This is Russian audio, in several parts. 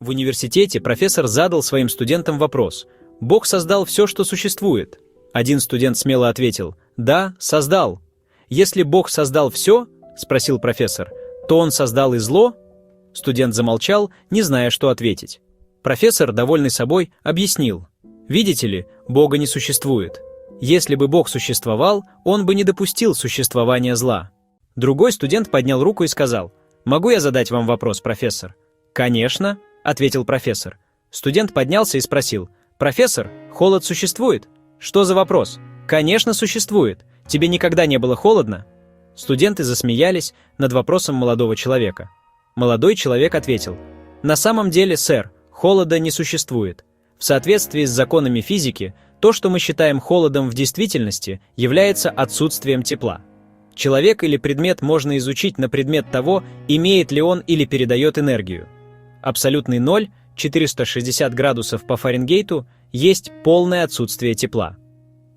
В университете профессор задал своим студентам вопрос «Бог создал все, что существует?» Один студент смело ответил «Да, создал». «Если Бог создал все, — спросил профессор, — то Он создал и зло?» Студент замолчал, не зная, что ответить. Профессор, довольный собой, объяснил. «Видите ли, Бога не существует. Если бы Бог существовал, Он бы не допустил существования зла». Другой студент поднял руку и сказал, «Могу я задать вам вопрос, профессор?» «Конечно», — ответил профессор. Студент поднялся и спросил, «Профессор, холод существует?» «Что за вопрос?» «Конечно, существует. Тебе никогда не было холодно?» Студенты засмеялись над вопросом молодого человека. Молодой человек ответил, «На самом деле, сэр, холода не существует. В соответствии с законами физики, то, что мы считаем холодом в действительности, является отсутствием тепла. Человек или предмет можно изучить на предмет того, имеет ли он или передает энергию. Абсолютный ноль, 460 градусов по Фаренгейту, есть полное отсутствие тепла.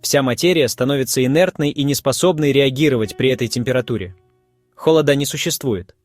Вся материя становится инертной и неспособной реагировать при этой температуре. Холода не существует.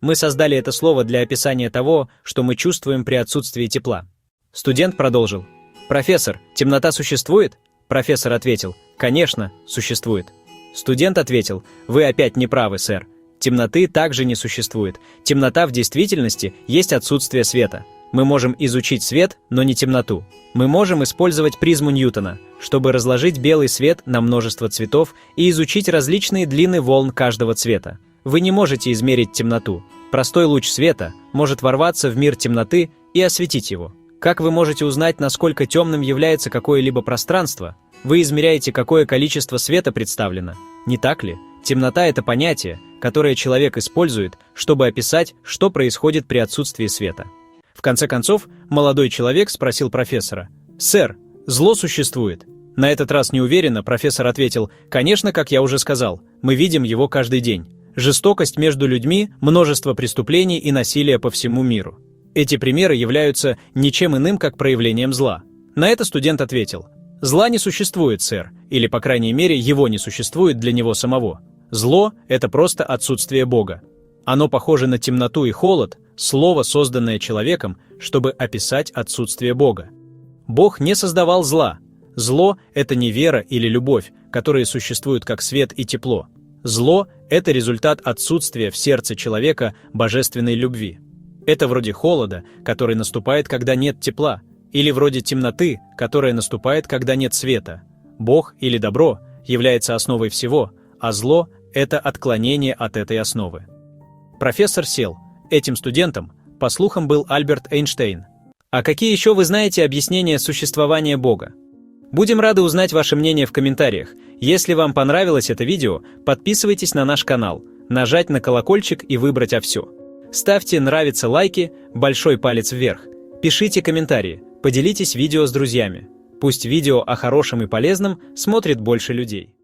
Мы создали это слово для описания того, что мы чувствуем при отсутствии тепла. Студент продолжил. «Профессор, темнота существует?» Профессор ответил. «Конечно, существует». Студент ответил. «Вы опять не правы, сэр. Темноты также не существует. Темнота в действительности есть отсутствие света. Мы можем изучить свет, но не темноту. Мы можем использовать призму Ньютона, чтобы разложить белый свет на множество цветов и изучить различные длины волн каждого цвета. Вы не можете измерить темноту. Простой луч света может ворваться в мир темноты и осветить его. Как вы можете узнать, насколько темным является какое-либо пространство? Вы измеряете, какое количество света представлено. Не так ли? Темнота — это понятие, которое человек использует, чтобы описать, что происходит при отсутствии света. В конце концов, молодой человек спросил профессора, «Сэр, зло существует?» На этот раз неуверенно профессор ответил, «Конечно, как я уже сказал, мы видим его каждый день. Жестокость между людьми, множество преступлений и насилия по всему миру. Эти примеры являются ничем иным, как проявлением зла». На это студент ответил, «Зла не существует, сэр, или, по крайней мере, его не существует для него самого. Зло — это просто отсутствие Бога. Оно похоже на темноту и холод, слово, созданное человеком, чтобы описать отсутствие Бога. Бог не создавал зла. Зло — это не вера или любовь, которые существуют как свет и тепло. Зло — это результат отсутствия в сердце человека божественной любви. Это вроде холода, который наступает, когда нет тепла, или вроде темноты, которая наступает, когда нет света. Бог или добро является основой всего, а зло — это отклонение от этой основы. Профессор сел — Этим студентом, по слухам, был Альберт Эйнштейн. А какие еще вы знаете объяснения существования Бога? Будем рады узнать ваше мнение в комментариях. Если вам понравилось это видео, подписывайтесь на наш канал, нажать на колокольчик и выбрать «А все». Ставьте нравится лайки, большой палец вверх. Пишите комментарии, поделитесь видео с друзьями. Пусть видео о хорошем и полезном смотрит больше людей.